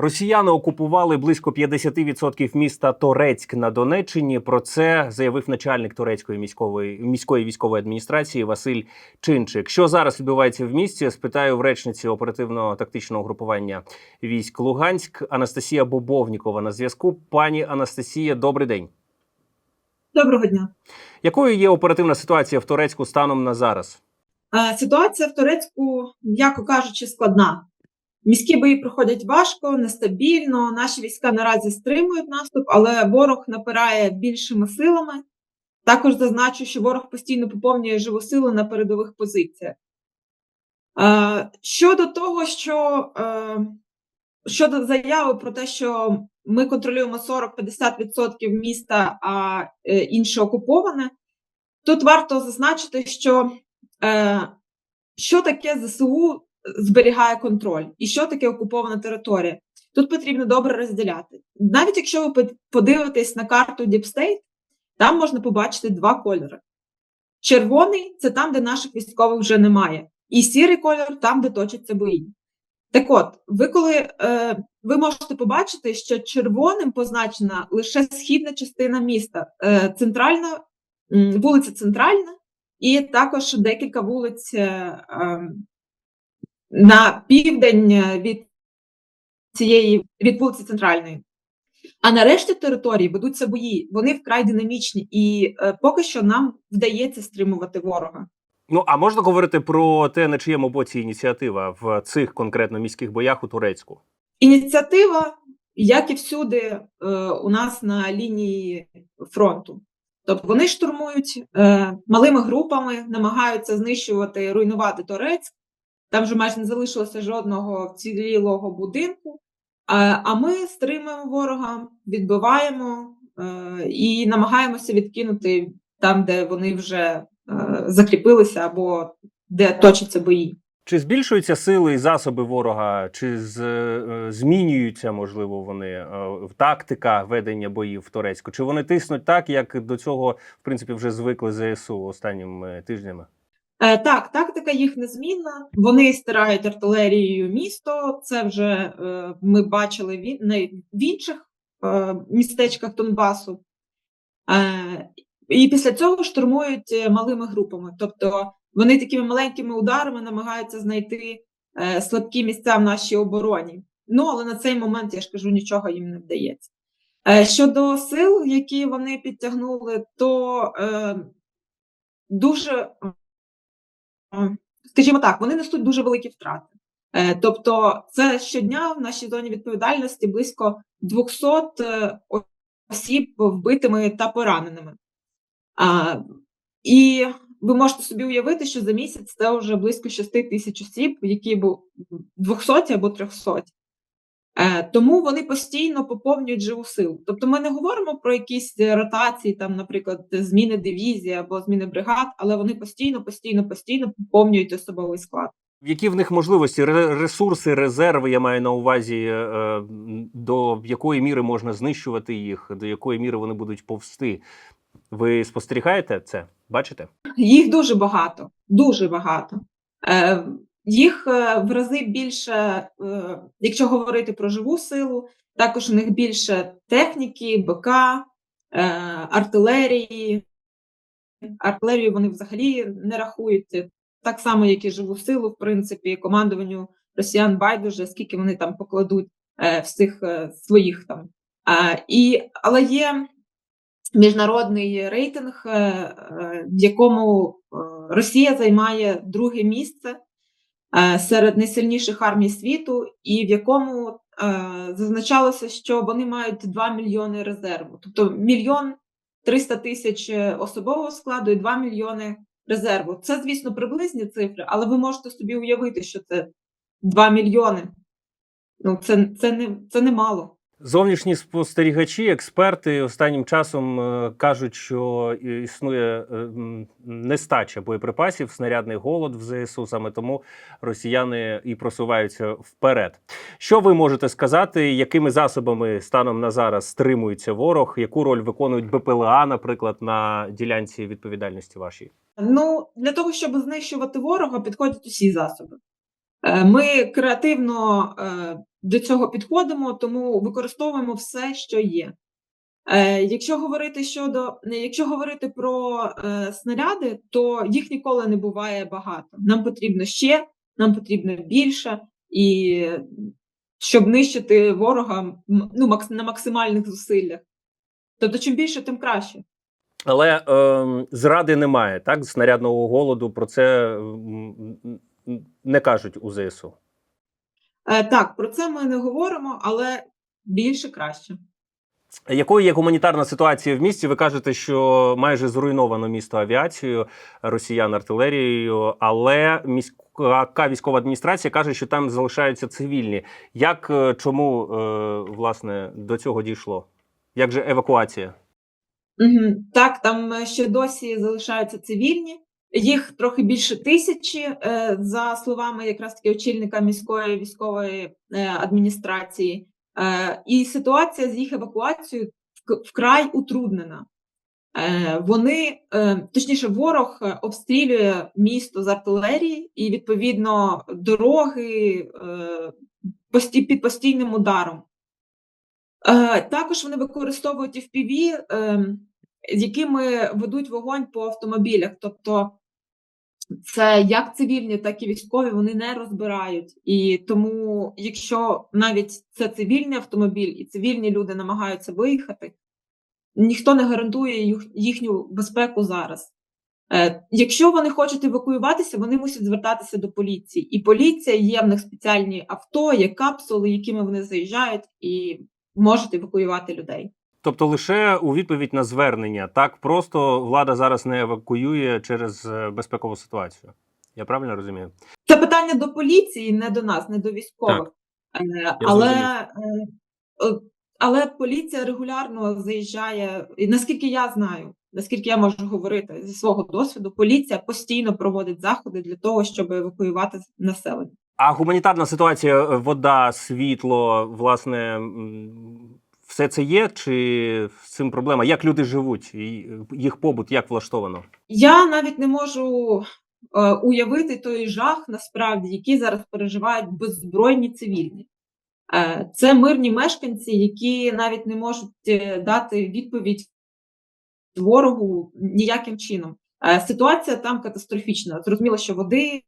Росіяни окупували близько 50% міста Торецьк на Донеччині. Про це заявив начальник турецької міської міської військової адміністрації Василь Чинчик. Що зараз відбувається в місті? Спитаю в речниці оперативно-тактичного групування військ Луганськ Анастасія Бобовнікова на зв'язку. Пані Анастасія, добрий день. Доброго дня. Якою є оперативна ситуація в Турецьку станом на зараз? Е, Ситуація в Турецьку, м'яко кажучи, складна. Міські бої проходять важко, нестабільно. Наші війська наразі стримують наступ, але ворог напирає більшими силами. Також зазначу, що ворог постійно поповнює живу силу на передових позиціях. Щодо того, що е, щодо заяви про те, що ми контролюємо 40-50% міста, а е, інше окуповане, тут варто зазначити, що е, що таке ЗСУ зберігає контроль і що таке окупована територія. Тут потрібно добре розділяти. Навіть якщо ви подивитесь на карту Deep там можна побачити два кольори. Червоний це там, де наших військових вже немає, і сірий кольор там, де точаться бої. Так от, ви коли е, ви можете побачити, що червоним позначена лише східна частина міста, е, центральна, вулиця Центральна, і також декілька вулиць е, е, на південь е, від цієї від вулиці Центральної. А на решті території ведуться бої. Вони вкрай динамічні, і е, поки що нам вдається стримувати ворога. Ну а можна говорити про те, на чиєму боці ініціатива в цих конкретно міських боях у Турецьку? Ініціатива, як і всюди, е, у нас на лінії фронту. Тобто вони штурмують е, малими групами, намагаються знищувати, руйнувати Торецьк. Там вже майже не залишилося жодного вцілілого будинку. А, ми стримуємо ворога, відбиваємо е, і намагаємося відкинути там, де вони вже е, закріпилися або де точаться бої. Чи збільшуються сили і засоби ворога, чи з, е, змінюються, можливо, вони в тактика ведення боїв в Турецьку? Чи вони тиснуть так, як до цього, в принципі, вже звикли ЗСУ останніми тижнями? Е, так, тактика їх незмінна. Вони стирають артилерією місто. Це вже е, ми бачили в, інших е, містечках Донбасу. І після цього штурмують малими групами. Тобто вони такими маленькими ударами намагаються знайти слабкі місця в нашій обороні. Ну, але на цей момент, я ж кажу, нічого їм не вдається. Щодо сил, які вони підтягнули, то дуже скажімо так, вони несуть дуже великі втрати. Е, Тобто, це щодня в нашій зоні відповідальності близько 200 е, осіб вбитими та пораненими. І ви можете собі уявити, що за місяць це вже близько 6 тисяч осіб, які були 200 або 300. Е, Тому вони постійно поповнюють живу силу. Тобто ми не говоримо про якісь е, ротації, там, наприклад, зміни дивізії або зміни бригад, але вони постійно, постійно, постійно поповнюють особовий склад. Які в них можливості, ре- ресурси, резерви, я маю на увазі, е, до якої міри можна знищувати їх, до якої міри вони будуть повсти? Ви спостерігаєте це? Бачите? Їх дуже багато, дуже багато. Їх е, в рази більше, е, якщо говорити про живу силу, також у них більше техніки, БК, е, артилерії. Артилерію вони взагалі не рахують, так само, як і живу силу, в принципі, командуванню росіян байдуже, скільки вони там покладуть всіх своїх там. І, але є міжнародний рейтинг, в якому Росія займає друге місце серед найсильніших армій світу, і в якому е, зазначалося, що вони мають 2 мільйони резерву, тобто мільйон 300 тисяч е, особового складу і 2 мільйони резерву. Це, звісно, приблизні цифри, але ви можете собі уявити, що це 2 мільйони. Ну, це, це не це немало. Зовнішні спостерігачі, експерти останнім часом е, кажуть, що існує е, нестача боєприпасів, снарядний голод в ЗСУ. Саме тому росіяни і просуваються вперед. Що ви можете сказати, якими засобами станом на зараз стримується ворог? Яку роль виконують БПЛА, наприклад, на ділянці відповідальності вашій? Ну, для того, щоб знищувати ворога, підходять усі засоби. Е, Ми креативно до цього підходимо, тому використовуємо все, що є. Е, якщо говорити щодо, якщо говорити про е, снаряди, то їх ніколи не буває багато. Нам потрібно ще, нам потрібно більше, і щоб нищити ворога ну, на максимальних зусиллях. Тобто, чим більше, тим краще. Але е, зради немає, так? Снарядного голоду про це не кажуть у ЗСУ. Е, так, про це ми не говоримо, але більше краще. Якою є гуманітарна ситуація в місті? Ви кажете, що майже зруйновано місто авіацією, росіян артилерією, але міська військова адміністрація каже, що там залишаються цивільні. Як е, чому е, власне до цього дійшло? Як же евакуація? Так, там ще досі залишаються цивільні. Їх трохи більше тисячі, е, за словами якраз таки очільника міської військової е, адміністрації. Е, І ситуація з їх евакуацією вкрай утруднена. Вони, точніше, ворог обстрілює місто з артилерії, і відповідно дороги під постійним ударом. Також вони використовують FPV, е, якими ведуть вогонь по автомобілях. Тобто це як цивільні, так і військові вони не розбирають. І тому, якщо навіть це цивільний автомобіль і цивільні люди намагаються виїхати, ніхто не гарантує їхню безпеку зараз. Е, Якщо вони хочуть евакуюватися, вони мусять звертатися до поліції. І поліція є в них спеціальні авто, є капсули, якими вони заїжджають і можуть евакуювати людей. Тобто лише у відповідь на звернення. Так просто влада зараз не евакуює через е, безпекову ситуацію. Я правильно розумію? Це питання до поліції, не до нас, не до військових. Е, Але, е, але поліція регулярно заїжджає, і наскільки я знаю, наскільки я можу говорити зі свого досвіду, поліція постійно проводить заходи для того, щоб евакуювати населення. А гуманітарна ситуація, вода, світло, власне, все це є? Чи з цим проблема? Як люди живуть? Е, Їх побут як влаштовано? Я навіть не можу е, уявити той жах, насправді, який зараз переживають беззбройні цивільні. Е, це мирні мешканці, які навіть не можуть е, дати відповідь ворогу ніяким чином. Е, ситуація там катастрофічна. Зрозуміло, що води,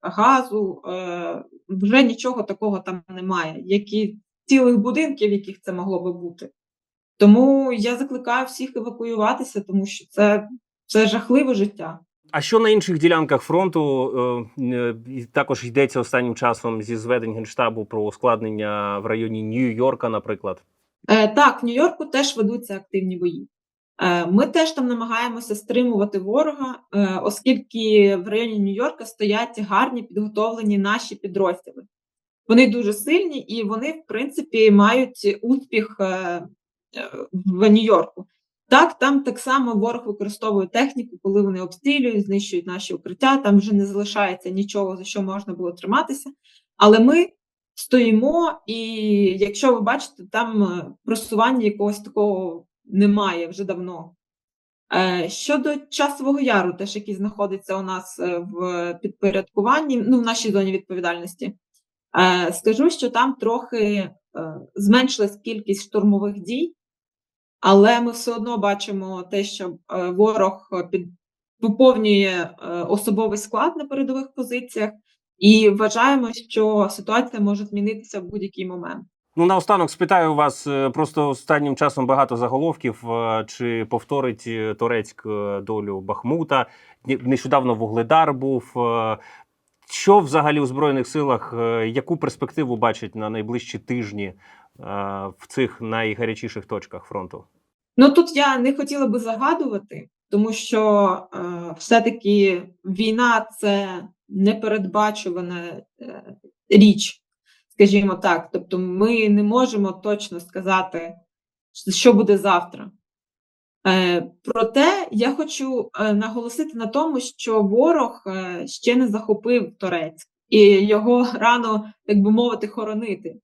газу, е, вже нічого такого там немає, як і цілих будинків, яких це могло би бути. Тому я закликаю всіх евакуюватися, тому що це, це жахливе життя. А що на інших ділянках фронту е, е, також йдеться останнім часом зі зведень генштабу про ускладнення в районі Нью-Йорка, наприклад? Е, так, в Нью-Йорку теж ведуться активні бої. Е, ми теж там намагаємося стримувати ворога, е, оскільки в районі Нью-Йорка стоять гарні підготовлені наші підрозділи. Вони дуже сильні і вони, в принципі, мають успіх е, е, в Нью-Йорку. Так, там так само ворог використовує техніку, коли вони обстрілюють, знищують наші укриття. Там вже не залишається нічого, за що можна було триматися. Але ми стоїмо, і якщо ви бачите, там е, просування якогось такого немає вже давно. Щодо часового яру, теж який знаходиться у нас в підпорядкуванні, ну в нашій зоні відповідальності, скажу, що там трохи е, зменшилась кількість штурмових дій, але ми все одно бачимо те, що е, ворог під поповнює е, особовий склад на передових позиціях, і вважаємо, що ситуація може змінитися в будь-який момент. Ну, наостанок спитаю вас е, просто останнім часом багато заголовків. е, Чи повторить е, Турецьк е, долю Бахмута? Нещодавно Вугледар був. Що взагалі у Збройних силах, е, яку перспективу бачать на найближчі тижні е, в цих найгарячіших точках фронту? Ну тут я не хотіла би загадувати, тому що е, все-таки війна це непередбачувана річ, скажімо так. Тобто, ми не можемо точно сказати, що буде завтра. Е, проте я хочу е, наголосити на тому, що ворог е, ще не захопив Торецьк, і його рано, так би мовити, хоронити.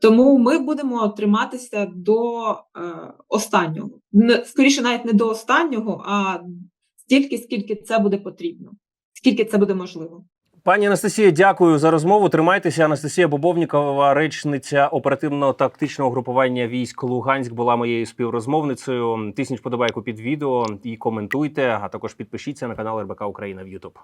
Тому ми будемо триматися до останнього. Скоріше, навіть не до останнього, а стільки, скільки це буде потрібно, скільки це буде можливо. Пані Анастасія, дякую за розмову. Тримайтеся. Анастасія Бобовнікова, речниця оперативно-тактичного групування військ Луганськ, була моєю співрозмовницею. Тисніть подобайку під відео і коментуйте. А також підпишіться на канал РБК Україна в YouTube.